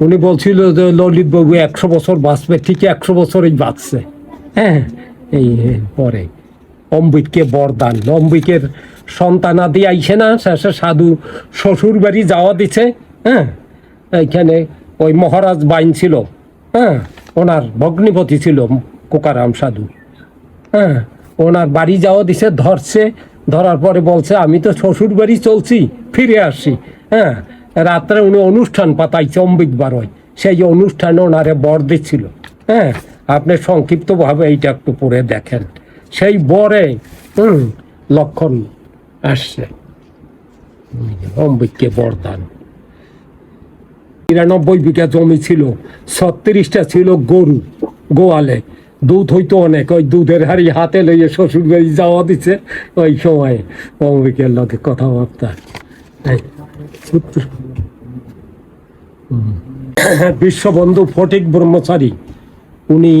উনি বলছিল যে, ললিত বাবু, একশো বছর বাঁচবে ঠিক একশো বছরই বাঁচছে। হ্যাঁ এই পরে। অম্বিককে বরদান। অম্বিকের সন্তানাদি আইসে না, শেষে সাধু শ্বশুর বাড়ি যাওয়া দিছে হ্যাঁ? এইখানে ওই মহারাজ বাইন ছিল হ্যাঁ? ওনার ভগ্নিপতি ছিল, কোকারাম সাধু হ্যাঁ? ওনার বাড়ি যাওয়া দিছে, ধরছে, ধরার পরে বলছে, আমি তো শ্বশুর বাড়ি চলছি, ফিরে আসছি হ্যাঁ? রাত্রে উনি অনুষ্ঠান পাতাইছে অম্বিক বারোয় সেই অনুষ্ঠানে ওনারে বর দিচ্ছিল হ্যাঁ আপনি সংক্ষিপ্তভাবে এইটা একটু পড়ে দেখেন। সেই বরে, হুম, লক্ষণ আসছে। অম্বিককে বরদান নিরানব্বই বিঘা জমি ছিল, ছত্রিশটা ছিল গরু, গোয়ালে। দুধ হইতো অনেক, ওই দুধের হাড়ি হাতে লইয়ে শ্বশুর বাড়ি যাওয়া দিছে ওই সময়। অম্বিকের লগে কথাবার্তা। বিশ্ববন্ধু ফটিক ব্রহ্মচারী, উনি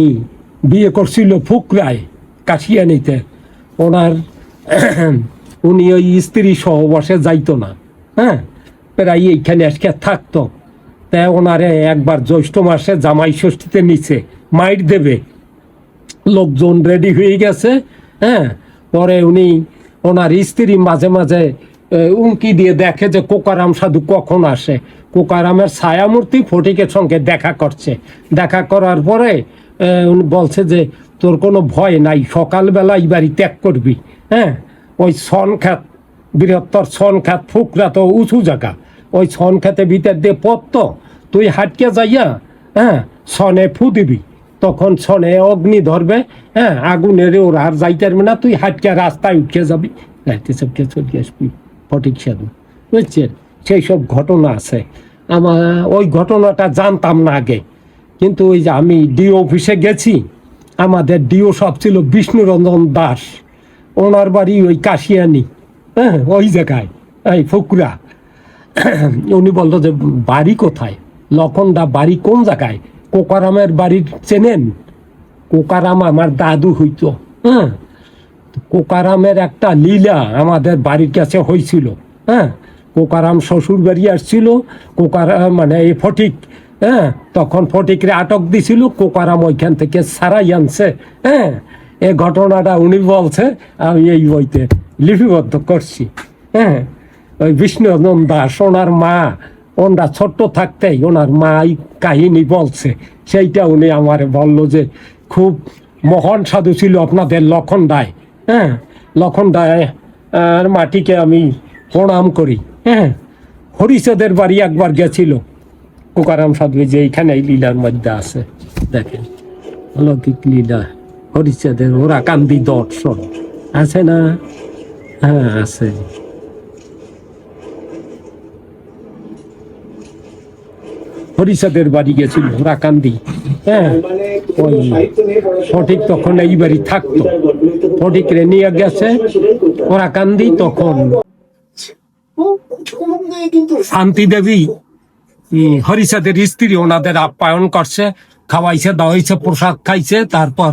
বিয়ে করছিল ফুকরায় কাশিয়ানিতে ওনার, উনি ওই স্ত্রী সহবাসে যাইতো না হ্যাঁ? প্রায় এইখানে আজকে থাকতো। তা ওনারে একবার জ্যৈষ্ঠ মাসে জামাই ষষ্ঠীতে নিচে মাইট দেবে। লোকজন রেডি হয়ে গেছে হ্যাঁ? পরে উনি ওনার স্ত্রী মাঝে মাঝে এ, উনকি দিয়ে দেখে যে কোকারাম সাধু কখন আসে। কোকারামের ছায়ামূর্তি ফটিকের সঙ্গে দেখা করছে। দেখা করার পরে বলছে যে তোর কোনো ভয় নাই সকালবেলা এই বাড়ি ত্যাগ করবি। হ্যাঁ? ওই সন খাত বৃহত্তর ছন খাত ফুকরা তো উঁচু জায়গা। ওই ছন খাতে ভিতর দিয়ে পত্ত তুই হাটকে যাইয়া হ্যাঁ ছনে ফু দিবি। তখন ছনে অগ্নি ধরবে হ্যাঁ আগুনের ওর আর যাইতে পারবে না তুই হাটকে রাস্তায় উঠে যাবি। যাইতে সবকে চলে আসবি। ফটিক বুঝছেন? সেই সব ঘটনা আছে। আমার ওই ঘটনাটা জানতাম না আগে। কিন্তু ওই যে আমি ডিও অফিসে গেছি, আমাদের ডিও সব ছিল বিষ্ণুরঞ্জন দাস। ওনার বাড়ি ওই কাশিয়ানি হ্যাঁ ওই জায়গায়, এই ফুকুরা। উনি বলল যে, বাড়ি কোথায়? লখনদা বাড়ি কোন জায়গায়? কোকারামের বাড়ির চেনেন? কোকারাম আমার দাদু হইতো। হ্যাঁ কোকারামের একটা লীলা আমাদের বাড়ির কাছে হয়েছিল হ্যাঁ? কোকারাম শ্বশুর বাড়ি আসছিল কোকারাম মানে এই ফটিক হ্যাঁ? তখন ফটিকরে আটক দিছিল, কোকারাম ওইখান থেকে সারাই আনছে হ্যাঁ? এ ঘটনাটা উনি বলছে, আমি এই বইতে লিপিবদ্ধ করছি হ্যাঁ? ওই বিষ্ণুরঞ্জন দাস ওনার মা, ওনারা ছোট্ট থাকতেই ওনার মা এই কাহিনী বলছে। সেইটা উনি আমার বলল যে, খুব মহান সাধু ছিল আপনাদের লক্ষণ দায় হ্যাঁ লক্ষণ দায়, আর মাটিকে আমি প্রণাম করি। হ্যাঁ হরিচাঁদের বাড়ি একবার গেছিল। কুকারাম সাধু যে এইখানে এই লীলার মধ্যে আছে, দেখেন। অলৌকিক লীলা হরিষদের ওরা কান্দি দর্শন। আছে না? হ্যাঁ আছে। হরিষদের বাড়ি গেছিল রাকান্দি হ্যাঁ ওই সঠিক তখন এই বাড়ি থাকতো। ফটিক রে নিয়ে গেছে ওরা কান্দি তখন। শান্তি দেবী হরিষাদের স্ত্রী, ওনাদের আপ্যায়ন করছে, খাওয়াইছে দাওয়াইছে প্রসাদ খাইছে, তারপর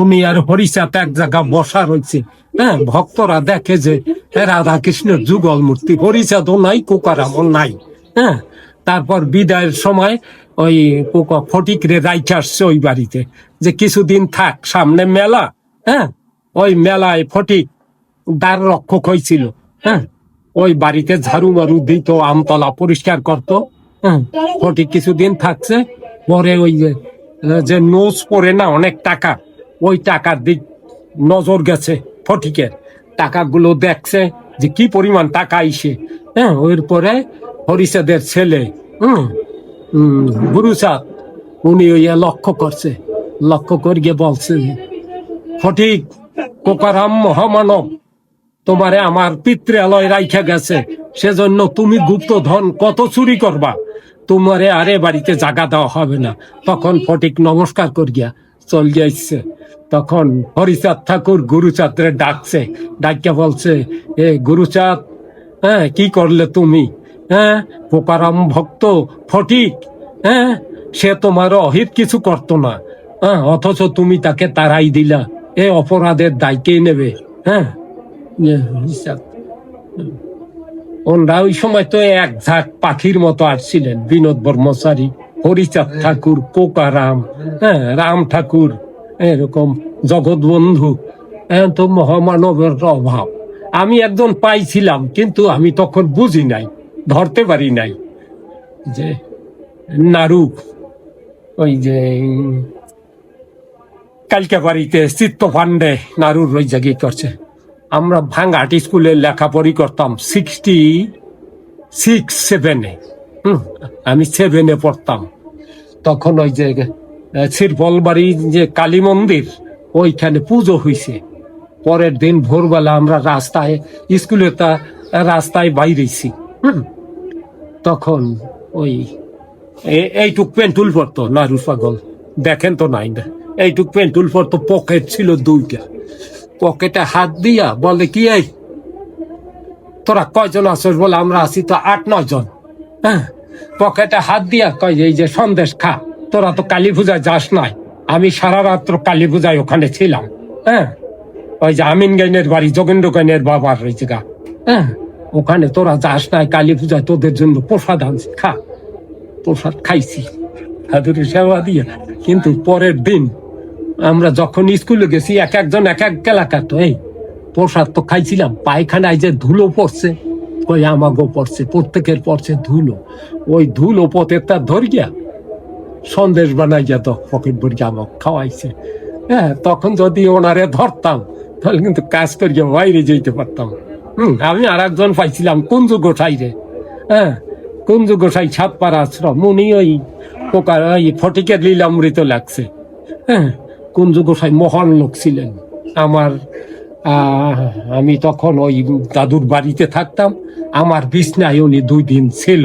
উনি আর হরিচাঁদ এক জায়গা বসা রয়েছে। হ্যাঁ ভক্তরা দেখে যে রাধা কৃষ্ণের যুগল মূর্তি, হরিচাঁদও নাই, কোকারামও নাই। হ্যাঁ তারপর বিদায়ের সময় ওই ফটিক রে রাইখে আসছে ওই বাড়িতে, যে কিছুদিন থাক, সামনে মেলা। হ্যাঁ ওই মেলায় ফটিক দ্বার রক্ষক হয়েছিল হ্যাঁ? ওই বাড়িতে ঝাড়ু মারু দিত আমতলা পরিষ্কার করত হ্যাঁ? ফটিক কিছুদিন থাকছে পরে ওই যে- নোজ পরে না অনেক টাকা ওই টাকার দিক নজর গেছে ফটিকের টাকাগুলো দেখছে যে কি পরিমাণ টাকা আইসে হ্যাঁ? ওর পরে হরিষাদের ছেলে হুম? উম, গুরুচাঁদ উনি ওই লক্ষ্য করছে লক্ষ্য করিয়ে বলছে ফটিক কোকারাম মহামানব, তোমারে আমার পিতৃালয় রাইখা গেছে। সেজন্য তুমি গুপ্ত ধন কত চুরি করবা? তোমারে আরে বাড়িতে জাগা দেওয়া হবে না। তখন ফটিক নমস্কার করিয়া চল যাইছে। তখন হরিচাঁদ ঠাকুর গুরুচাঁদরে ডাকছে। ডাকিয়া বলছে, এ গুরুচাঁদ হ্যাঁ কি করলে তুমি? হ্যাঁ পোকারাম ভক্ত ফটিক হ্যাঁ সে তোমার অহিত কিছু করতো না। হ্যাঁ অথচ তুমি তাকে তারাই দিলা। এ অপরাধের দায়কে নেবে হ্যাঁ? ওনারা ওই সময় তো এক ঝাঁক পাখির মতো আসছিলেন, বিনোদ ব্রহ্মচারী হরিচাঁদ ঠাকুর কোকারাম হ্যাঁ রাম ঠাকুর, এরকম জগৎবন্ধু হ্যাঁ তো মহামানবের অভাব। আমি একজন পাইছিলাম, কিন্তু আমি তখন বুঝি নাই, ধরতে পারি নাই যে নাড়ু ওই যে কালকে বাড়িতে চিত্ত পান্ডে নাড়ুর ওই জায়গায় করছে। আমরা ভাঙ্গাট স্কুলে লেখাপড়ি করতাম সিক্সটি সিক্স সেভেনে আমি সেভেনে পড়তাম। তখন ওই যে শিরপল বাড়ির যে কালী মন্দির, ওইখানে পুজো হইছে। পরের দিন ভোরবেলা আমরা রাস্তায়, স্কুলে তা রাস্তায় বাইরেছি। তখন ওই এইটুক পেন্টুল পরতো নারু পাগল। দেখেন তো নাই না। এইটুক পেন্টুল পরতো পকেট ছিল দুইটা। পকেটে হাত দিয়া বলে, কি এই? তোরা কয়জন আছিস বলে, আমরা আছি তো আট নয় জন। হ্যাঁ? পকেটে হাত দিয়া কয়, এই যে সন্দেশ খা, তোরা তো কালী পূজায় যাস নাই। আমি সারা রাত্র কালী পূজায় ওখানে ছিলাম। হ্যাঁ? ওই যে আমিন গাইনের বাড়ি যোগেন্দ্র গাইনের বাবার রয়েছে গা হ্যাঁ? ওখানে তোরা যাস নাই কালী পূজায়, তোদের জন্য প্রসাদ আনছি, খা। প্রসাদ খাইছি। হাতুড়ি সেবা দিয়ে। কিন্তু পরের দিন আমরা যখন স্কুলে গেছি, এক একজন, এক এক এলাকা তো, এই প্রসাদ তো খাইছিলাম। পায়খানায় যে ধুলো পড়ছে ওই আমাগো পড়ছে, প্রত্যেকের পড়ছে ধুলো। ওই ধুলো পথের তার ধরিয়া সন্দেশ বানাই যেত পকেট ভরি আমাকে খাওয়াইছে। হ্যাঁ তখন যদি ওনারে ধরতাম, তাহলে কিন্তু কাজ করিয়া বাইরে যেতে পারতাম। হুম, আমি আর একজন পাইছিলাম, কুঞ্জু গোসাই রে। হ্যাঁ কুঞ্জু গোসাই ছাদ পাড়া আশ্রম, উনি ওই পোকার ওই ফটিকের লীলামৃত লাগছে। হ্যাঁ কুঞ্জু গোসাই মহান লোক ছিলেন। আমার আমি তখন ওই দাদুর বাড়িতে থাকতাম। আমার বিছনায় উনি দুই দিন ছিল।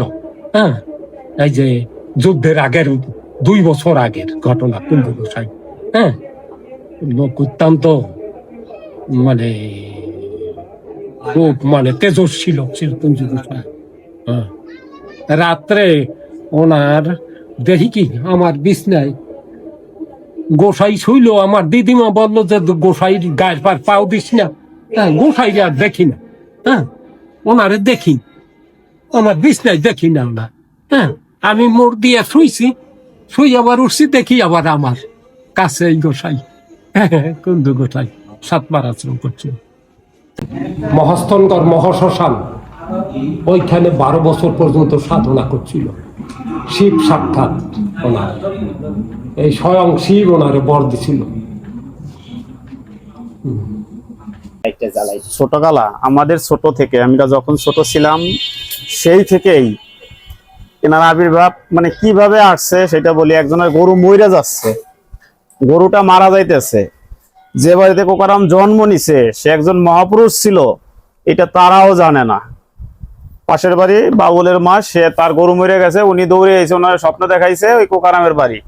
হ্যাঁ? এই যে যুদ্ধের আগের দুই বছর আগের ঘটনা কুঞ্জু গোসাই হ্যাঁ? লোক অত্যন্ত মানে খুব মানে তেজস্বী লোক ছিল কুঞ্জু গোসাই হ্যাঁ? রাত্রে ওনার দেখি কি? আমার বিছনায় গোসাই শুইল, আমার দিদিমা বলল যে, গোসাই গায়ের পার পাও দিস না। হ্যাঁ গোসাই আর দেখি না। হ্যাঁ ওনারে দেখি। আমার বিছনায় দেখি না ওনার হ্যাঁ আমি মোর দিয়ে শুইছি, শুই আবার উঠছি, দেখি আবার আমার কাছে এই গোসাই। হ্যাঁ কুন্দু গোসাই সাতবার আচরণ করছে। মহাস্তনগর মহাশ্মশান, ওইখানে বারো বছর পর্যন্ত সাধনা করছিল। শিব সাক্ষাৎ ওনার। এই স্বয়ং শিব ওনারে বর দিছিল। ছোটকালা আমাদের ছোট থেকে আমরা যখন ছোট ছিলাম, সেই থেকেই এনার আবির্ভাব মানে কীভাবে আসছে সেটা বলি, একজনের গরু মইরা যাচ্ছে, গরুটা মারা যাইতেছে। যে বাড়িতে কোকারাম জন্ম নিছে, সে একজন মহাপুরুষ ছিল, এটা তারাও জানে না। পাশের বাড়ি বাবুলের মা সে তার গরু মরে গেছে উনি দৌড়ে এসে ওনার স্বপ্ন দেখাইছে ওই কোকারামের বাড়ি।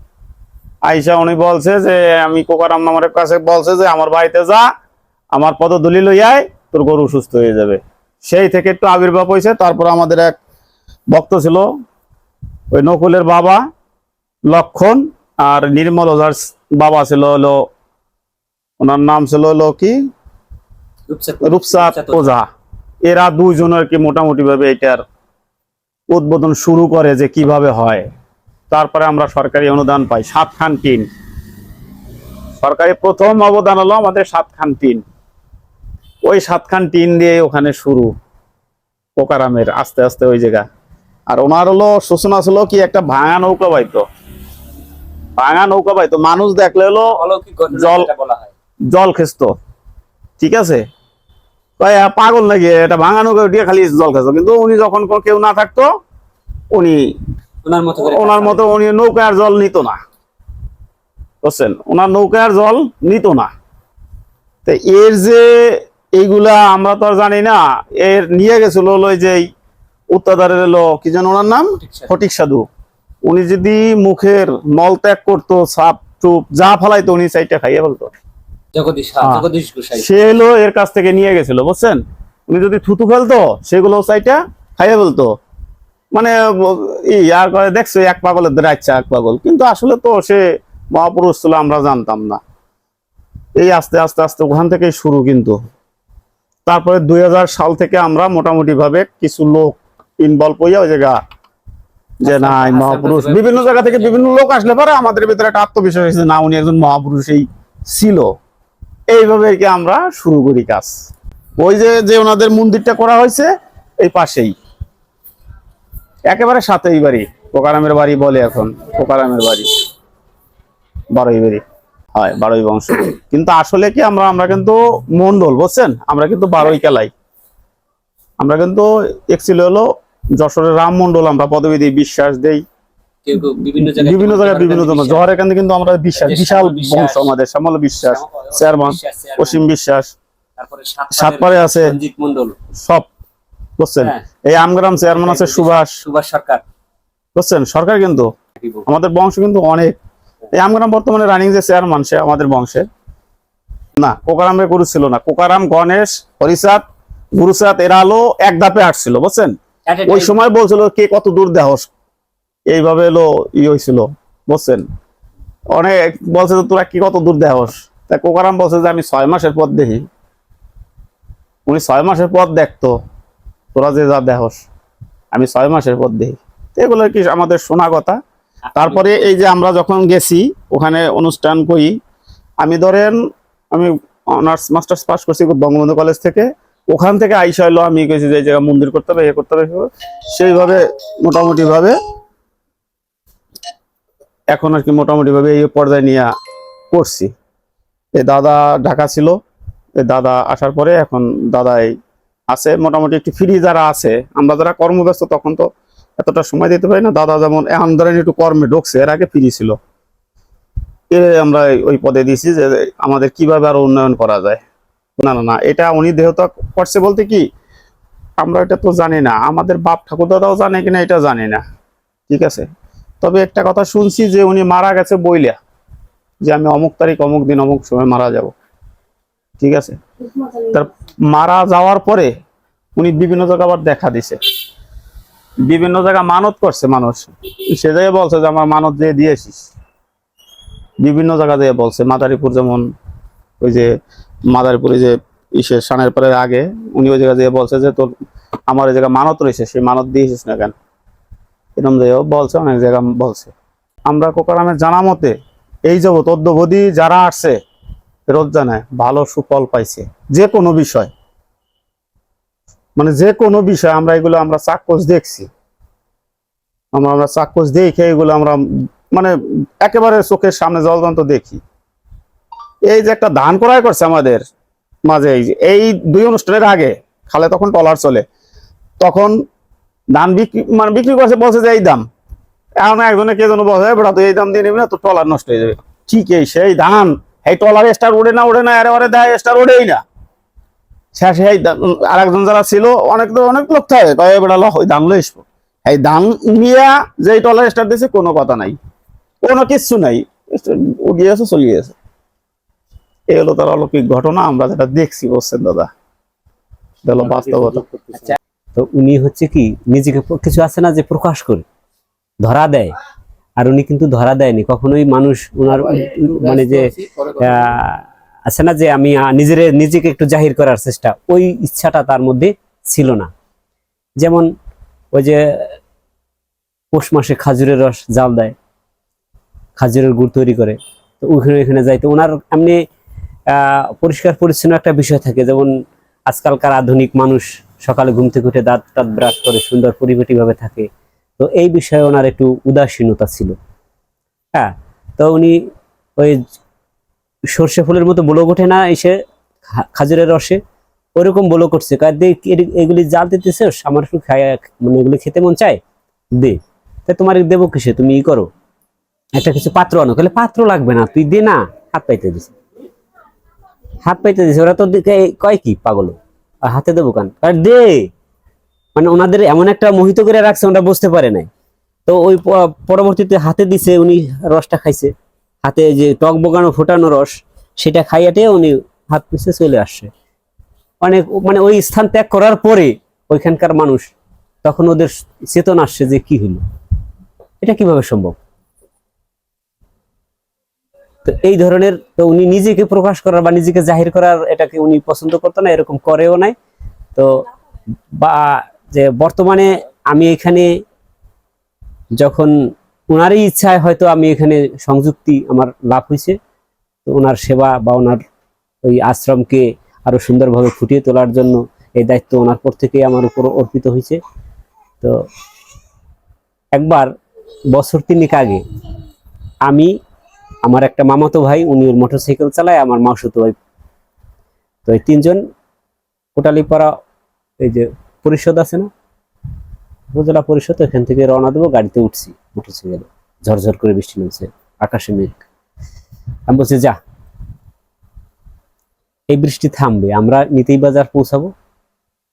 আইসা উনি বলছে যে আমি কোকারাম আমার কাছে বলছে যে আমার বাড়িতে যা আমার পদদলি লইয়ায় তোর গরু সুস্থ হয়ে যাবে। সেই থেকে একটু আবির্ভাব হয়েছে তারপর আমাদের এক ভক্ত ছিল ওই নকুলের বাবা লক্ষণ আর নির্মল ওঝার বাবা ছিল হলো ওনার নাম ছিল হলো কি? রূপসাদ ওঝা। এরা দুইজনের কি মোটামুটি ভাবে এটার উদ্বোধন শুরু করে যে কীভাবে হয়? তারপরে আমরা সরকারি অনুদান পাই সাত খান টিন। সরকারি প্রথম অবদান হলো আমাদের সাত খান টিন। ওই সাত খান টিন দিয়ে ওখানে শুরু পোকারামের আস্তে আস্তে ওই জায়গা। আর ওনার হলো সূচনা ছিল কি একটা ভাঙা নৌকা পাইতো ভাঙা নৌকা পাইতো মানুষ দেখলে হলো জল বলা হয়। জল খেস্ত। ঠিক আছে? পাগল নাকি? এটা ভাঙা নৌকা উঠিয়ে খালি জল খেস্ত কিন্তু উনি যখন কেউ না থাকতো উনি ওনার মতো উনি নৌকার জল নিত না। বুঝছেন? ওনার নৌকার জল নিত না। তো এর যে এইগুলা আমরা তো আর জানি না এর নিয়ে গেছিল হলো যে উত্তাদারের এলো কি যেন ওনার নাম? ফটিক সাধু। উনি যদি মুখের মল ত্যাগ করতো সাপ টুপ যা ফলাইতো উনি সাইডটা খাইয়ে বলতো সে এলো এর কাছ থেকে নিয়ে গেছিল বুঝছেন? উনি যদি থুতু ফেলতো সেগুলো খাইয়ে বলতো মানে আর করে দেখছ এক পাগলের ধরে আচ্ছা এক পাগল। কিন্তু আসলে তো সে মহাপুরুষ ছিল আমরা জানতাম না। এই আস্তে আস্তে আস্তে ওখান থেকেই শুরু কিন্তু। তারপরে দুই হাজার সাল থেকে আমরা মোটামুটি ভাবে কিছু লোক ইনভলভ হইয়া ওই জায়গা যে না মহাপুরুষ বিভিন্ন জায়গা থেকে বিভিন্ন লোক আসলে পরে আমাদের ভিতরে একটা আত্মবিশ্বাস হয়েছে না উনি একজন মহাপুরুষই ছিল। এইভাবে কি আমরা শুরু করি কাজ। ওই যে যে ওনাদের মন্দিরটা করা হয়েছে, এই পাশেই। একেবারে সাথেই বাড়ি, পোকারামের বাড়ি বলে এখন, পোকারামের বাড়ি। বারোই বাড়ি। হয়, বারোই বংশ। কিন্তু আসলে কি আমরা আমরা কিন্তু মন্ডল, বুঝছেন? আমরা কিন্তু বারোই কেলাই। আমরা কিন্তু একচুয়ালি হলো যশোরের রাম মন্ডল, আমরা পদবী দিই বিশ্বাস দেই। বিভিন্ন জায়গায় বিভিন্ন জন জহর এখান কিন্তু আমরা বিশ্বাস বিশাল বংশ আমাদের শ্যামল বিশ্বাস চেয়ারম্যান অসীম বিশ্বাস সাতপাড়ে আছে মন্ডল সব বুঝছেন? হ্যাঁ। এই আমগ্রাম চেয়ারম্যান আছে সুভাষ। সুভাষ সরকার। বুঝছেন? সরকার কিন্তু আমাদের বংশ কিন্তু অনেক। এই আমগ্রাম বর্তমানে রানিং যে চেয়ারম্যান সে আমাদের বংশে। না কোকারামে গুরু ছিল না। কোকারাম গণেশ হরিচাঁদ গুরুচাঁদ এরা আলো এক ধাপে আসছিল বুঝছেন? ওই সময় বলছিল কে কত দূর দেহস এইভাবে এলো, ই হয়েছিল বুঝছেন অনেক বলছে যে, তোরা কি কত দূর দেহস তা কোকারাম বলছে যে, আমি ছয় মাসের পর দেখি। উনি ছয় মাসের পর দেখতো, তোরা যে যা দেহস আমি ছয় মাসের পর দেখি। এগুলো কি আমাদের শোনা কথা। তারপরে এই যে আমরা যখন গেছি, ওখানে অনুষ্ঠান করি, আমি ধরেন, আমি অনার্স, মাস্টার্স পাস করছি বঙ্গবন্ধু কলেজ থেকে। ওখান থেকে আইসা হলো আমি গেছি যে জায়গায় মন্দির করতে হবে, এ করতে হবে। সেইভাবে মোটামুটি ভাবে এখন আর কি মোটামুটি ভাবে এই পর্যায়ে নিয়ে করছি। এই দাদা ঢাকা ছিল এই দাদা আসার পরে এখন দাদাই আছে। মোটামুটি একটু ফ্রি যারা আছে, আমরা যারা কর্মব্যস্ত তখন তো এতটা সময় দিতে পারি না। দাদা যেমন এখন ধরেন একটু কর্মে ঢুকছে, এর আগে ফ্রি ছিল। এ আমরা ওই পদে দিয়েছি যে আমাদের কীভাবে আরও উন্নয়ন করা যায়। না না না, এটা উনি দেহতা করছে বলতে কি, আমরা এটা তো জানি না। আমাদের বাপ ঠাকুর দাদাও জানে কিনা, এটা জানি না। ঠিক আছে? তবে একটা কথা শুনছি যে উনি মারা গেছে বইলা। যে আমি অমুক তারিখ, অমুক দিন, অমুক সময় মারা যাব। ঠিক আছে? তার মারা যাওয়ার পরে উনি বিভিন্ন জায়গা আবার দেখা দিছে। বিভিন্ন জায়গা মানত করছে মানুষ। সে জায়গায় বলছে যে, আমার মানত দিয়ে দিয়েছিস বিভিন্ন জায়গা দিয়ে বলছে। মাদারীপুর যেমন ওই যে, মাদারীপুরে যে ইসে সানের পরের আগে, উনি ওই জায়গা দিয়ে বলছে যে, তোর, আমার ওই জায়গায় মানত রয়েছে, সেই মানত দিয়েছিস না কেন? এরকম জায়গাও বলছে, অনেক জায়গা বলছে। আমরা কোকারামের জানা মতে, এই জগৎ অদ্যবধি যারা আসছে ফেরত জানায়, ভালো সুফল পাইছে, যে কোনো বিষয়। মানে যে কোনো বিষয় আমরা এগুলো আমরা চাক্ষুষ দেখছি। আমরা আমরা চাক্ষুষ দেখে এগুলো আমরা মানে একেবারে চোখের সামনে জলদন্ত দেখি। এই যে একটা ধান ক্রয় করছে আমাদের মাঝে এই দুই অনুষ্ঠানের আগে, খালে তখন টলার চলে, তখন ধান বিক্রি মানে বিক্রি করছে বলছে যে এই দাম। এখন একজনে কে যেন বলছে বেটা তুই এই দাম দিয়ে নিবি না তো টলার নষ্ট হয়ে যাবে। ঠিক এই সেই ধান এই টলার স্টার উড়ে না উড়ে না এরে ওরে দেয় স্টার ওড়েই না। শেষে এই আর একজন যারা ছিল অনেক তো অনেক লোক থাকে কয়ে বেটা ল ওই ধান লই এই ধান নিয়ে যে টলার স্টার দিয়েছে কোনো কথা নাই। কোনো কিচ্ছু নাই। উড়িয়েছে চলিয়েছে এই হলো তার অলৌকিক ঘটনা আমরা যেটা দেখছি বলছেন দাদা। বাস্তবতা। তো উনি হচ্ছে কি নিজেকে কিছু আছে না যে প্রকাশ করে ধরা দেয়। আর উনি কিন্তু ধরা দেয়নি। কখনোই মানুষ ওনার উ- উ- মানে যে আছে না যে আমি নিজের নিজেকে একটু জাহির করার চেষ্টা ওই ইচ্ছাটা তার মধ্যে ছিল না। যেমন ওই যে পৌষ মাসে খাজুরের রস জাল দেয় খাজুরের গুড় তৈরি করে তো ওইখানে ওইখানে যাইতে ওনার এমনি আহ, পরিষ্কার পরিচ্ছন্ন একটা বিষয় থাকে। যেমন আজকালকার আধুনিক মানুষ সকালে ঘুম থেকে উঠে দাঁত টাত ব্রাশ করে সুন্দর পরিপাটি ভাবে থাকে। তো এই বিষয়ে ওনার একটু উদাসীনতা ছিল। হ্যাঁ তো উনি ওই সর্ষে ফুলের মতো বলক ওঠে না, এসে খাজুরের রসে। ওরকম বলো করছে কয় দে এগুলি জাল দিতেছে? আমার একটু খায়- মানে এগুলি খেতে মন চায়? দে। তাই তোমার দেবো কিসে? তুমি ই করো। একটা কিছু পাত্র আনো। তাহলে পাত্র লাগবে না, তুই দে না। হাত পাইতে দিছে। হাত পাইতে দিছে। ওরা তো কয় কি পাগল? আর হাতে দেবো কান? আর দে। মানে ওনাদের এমন একটা মোহিত করে রাখছে, ওনারা বুঝতে পারে নাই। তো ওই পরবর্তীতে হাতে দিছে, উনি রসটা খাইছে। হাতে যে টক বগানো ফোটানো রস, সেটা খাইয়াতে উনি হাত পিছে চলে আসছে। অনেক মানে ওই স্থান ত্যাগ করার পরে ওইখানকার মানুষ, তখন ওদের চেতন আসছে যে কি হলো। এটা কীভাবে সম্ভব? তো এই ধরনের, তো উনি নিজেকে প্রকাশ করার বা নিজেকে জাহির করার এটাকে উনি পছন্দ করতো না, এরকম করেও নাই। তো বা যে বর্তমানে আমি এখানে যখন ওনারই ইচ্ছায় হয়তো আমি এখানে সংযুক্তি আমার লাভ হয়েছে, তো ওনার সেবা বা ওনার ওই আশ্রমকে আরও সুন্দরভাবে ফুটিয়ে তোলার জন্য এই দায়িত্ব ওনার পর থেকেই আমার উপর অর্পিত হয়েছে। তো একবার বছর তিনেক আগে আমি আমার একটা মামাতো ভাই উনি ওর মোটরসাইকেল চালায় আমার মাসুতো ভাই। তো এই তিনজন কোটালীপাড়া এই যে পরিষদ আছে না উপজেলা পরিষদ এখান থেকে রওনা দেবো গাড়িতে উঠছি মোটরসাইকেলে। ঝরঝর করে বৃষ্টি নামছে আকাশে মেঘ। আমি বলছি যা এই বৃষ্টি থামবে আমরা নিতেই বাজার পৌঁছাবো।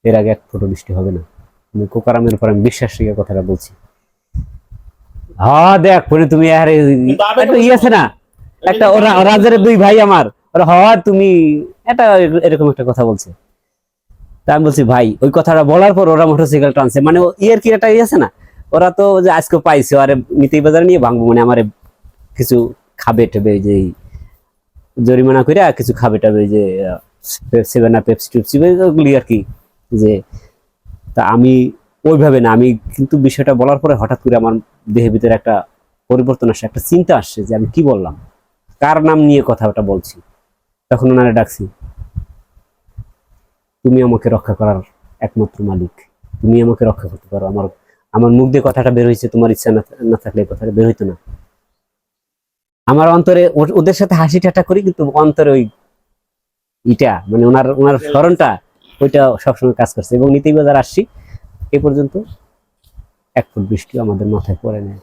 এর আগে এক ফোটো বৃষ্টি হবে না। আমি কোকারামের উপর আমি বিশ্বাস রেখে কথাটা বলছি। হ্যাঁ দেখ তুমি আরে একটা ই আছে না একটা ওরা রাজের দুই ভাই আমার। ওরা হওয়ার তুমি এটা এরকম একটা কথা বলছে। তা আমি বলছি ভাই ওই কথাটা বলার পর ওরা মোটরসাইকেল টানছে। মানে ইয়ের কি একটা আছে না? ওরা তো যে আজকে পাইছে আরে বাজার নিয়ে ভাঙবো মানে আমার কিছু খাবে টেবে যে জরিমানা করে কিছু খাবে টাবে যে সেভেন আপ পেপসি টেপসি ওগুলি আর কি যে তা আমি ওইভাবে না আমি কিন্তু বিষয়টা বলার পরে হঠাৎ করে আমার দেহের ভিতরে একটা পরিবর্তন আসছে একটা চিন্তা আসছে যে আমি কি বললাম। কার নাম নিয়ে কথাটা বলছি? তখন ওনারা ডাকছি, তুমি আমাকে রক্ষা করার একমাত্র মালিক। তুমি আমাকে রক্ষা করতে পারো। আমার আমার মুখ দিয়ে কথাটা বের হয়েছে, তোমার ইচ্ছা না থাকলে কথাটা বের হইতো না। আমার অন্তরে ওদের সাথে হাসি ঠাট্টা করি, কিন্তু অন্তরে ওই ইটা মানে ওনার ওনার স্মরণটা, ওইটা সবসময় কাজ করছে। এবং নীতি বাজার আসছি, এ পর্যন্ত এক ফুট বৃষ্টি আমাদের মাথায় পড়ে নেয়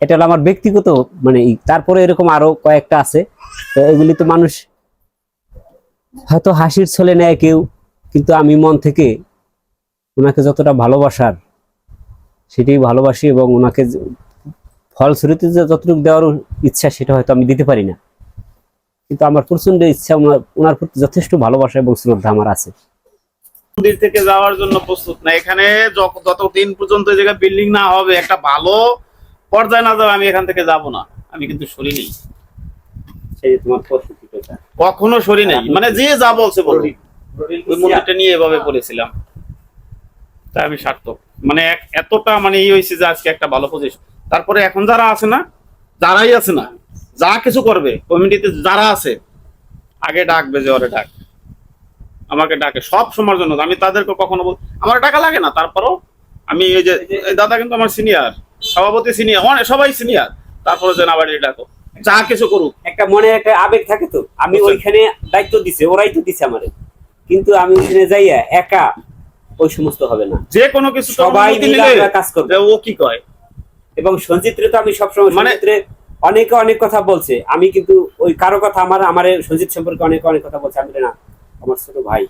এটা হলো আমার ব্যক্তিগত মানে তারপরে এরকম আরও কয়েকটা আছে। তো এগুলি তো মানুষ হয়তো হাসির ছলে নেয় কেউ, কিন্তু আমি মন থেকে ওনাকে যতটা ভালোবাসার সেটাই ভালোবাসি এবং ওনাকে ফলশ্রুতিতে যে যতটুকু দেওয়ার ইচ্ছা সেটা হয়তো আমি দিতে পারি না। কিন্তু আমার প্রচণ্ড ইচ্ছা ওনার প্রতি যথেষ্ট ভালোবাসা এবং শ্রদ্ধা আমার আছে। মন্দির থেকে যাওয়ার জন্য প্রস্তুত না। এখানে যত- যতদিন পর্যন্ত এই জায়গায় বিল্ডিং না হবে, একটা ভালো পর্যায়ে না যাবে আমি এখান থেকে যাব না। আমি কিন্তু সরি নেই। কখনো সরি নেই। মানে যে যা বলছে বলুন ওই মন্দিরটা নিয়ে এভাবে পড়েছিলাম। তাই আমি সার্থক। মানে এতটা মানে হয়েছে যে আজকে একটা ভালো পজিশন তারপরে এখন যারা আছে না যারাই আছে না যা কিছু করবে কমিটিতে যারা আছে আগে ডাকবে যে ওরে ডাক। আমাকে ডাকে সব সময়ের জন্য। আমি তাদেরকে কখনো বল আমার টাকা লাগে না। তারপরও আমি এই যে দাদা কিন্তু আমার সিনিয়র সভাপতি সিনিয়র অনেক সবাই সিনিয়র তারপরে না ডাকো যা কিছু করুক। একটা মনে একটা আবেগ থাকে তো। আমি ওইখানে দায়িত্ব দিছে ওরাই তো দিছে আমারে। কিন্তু আমি ওইখানে যাইয়া একা ওই সমস্ত হবে না। যে কোনো কিছু সবাই মিলে কাজ করব। ও কি কয়? এবং সঞ্জিত্রে তো আমি সবসময় মানে- সঞ্জিত্রে অনেকে অনেক কথা বলছে। আমি কিন্তু ওই কারও কথা আমার আমার সঞ্জিত সম্পর্কে অনেক অনেক কথা বলছে। আমি না আমার ছোট ভাই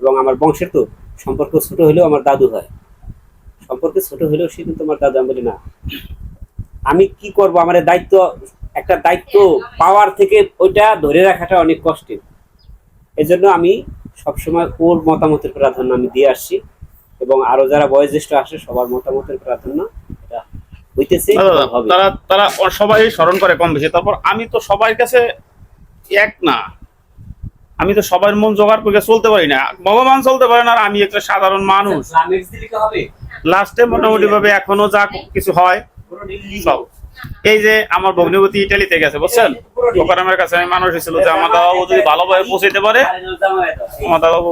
এবং আমার বংশের তো সম্পর্ক ছোট হলেও আমার দাদু হয়। সম্পর্কে ছোট হলেও সে কিন্তু আমার দাদু আমি বলি না আমি কি করব? আমার দায়িত্ব একটা দায়িত্ব পাওয়ার থেকে ওইটা ধরে রাখাটা অনেক কষ্টের। এজন্য আমি সবসময় ওর মতামতের প্রাধান্য আমি দিয়ে আসছি এবং আরও যারা বয়োজ্যেষ্ঠ আসে সবার মতামতের প্রাধান্য এটা হইতেছে। তারা তারা সবাই স্মরণ করে কম বেশি। তারপর আমি তো সবার কাছে এক না। আমি তো সবার মন জোগাড় করে চলতে পারি না। ভগবান চলতে পারে না আর আমি একটা সাধারণ মানুষ। হবে? লাস্টে মোটামুটি ভাবে এখনও যা কিছু হয়, সব। এই যে আমার ভগ্নিপতি ইটালিতে গেছে, বুঝছেন? ওকারামের কাছে আমি মানুষ হয়েছিল যে আমার দাদাবাবু যদি ভালোভাবে পৌঁছাইতে পারে, আমার দাদাবাবু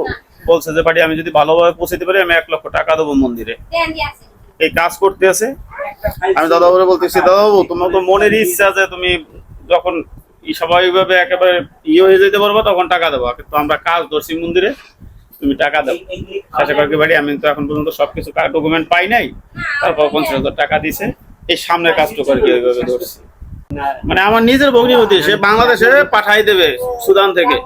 বলছে যে বাড়ি আমি যদি ভালোভাবে পৌঁছাইতে পারি, আমি এক লক্ষ টাকা দেবো মন্দিরে। এই কাজ করতে আছে। আমি দাদাবাবুরে বলতেছি, দাদাবাবু, তোমার তো মনের ইচ্ছা যে তুমি যখন স্বাভাবিকভাবে একেবারে ইয়ে হয়ে যেতে পারব, তখন টাকা দেবো। কিন্তু আমরা কাজ ধরছি মন্দিরে তুমি টাকা দাও। কয়েক বাড়ি আমি তো এখন পর্যন্ত সবকিছু ডকুমেন্ট পাই নাই। তারপর পঞ্চাশ হাজার টাকা দিছে। এই সামনের কাজটুকু আর কি ওইভাবে ধরছি। মানে আমার নিজের ভগ্নিপতি সে বাংলাদেশে পাঠাই দেবে সুদান থেকে।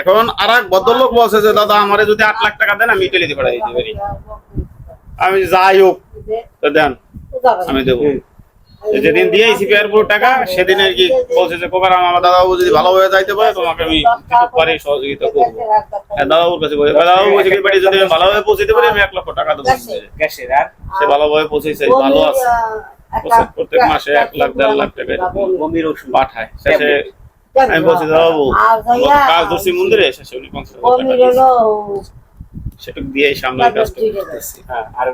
এখন আর এক ভদ্রলোক বলছে যে, দাদা, আমারে যদি আট লাখ টাকা দেন, আমি ইটালিতে পাঠাই দিতে পারি। আমি যাই হোক দেন, আমি দেবো। যেদিন দিয়েছি পেয়ারপুর টাকা সেদিন আর কি বলছে যে কোকার আমার দাদাবাবু যদি ভালোভাবে যাইতে পারে তোমাকে আমি পারি সহযোগিতা করব। হ্যাঁ, দাদাবাবুর কাছে বলে দাদাবাবু বলছে কি বাড়ি যদি আমি ভালোভাবে পৌঁছতে পারি আমি এক লক্ষ টাকা দেবো। গ্যাসের আর সে ভালোভাবে পৌঁছেছে ভালো আছে। প্রত্যেক- মাসে এক লাখ দেড় লাখ টাকা পাঠায়। শেষে আমি বলছি দাদাবাবু কাজ ধরছি মন্দিরে শেষে উনি পঞ্চাশ। সেটুক দিয়ে সামনে কাজটা করতেছি। হ্যাঁ, আর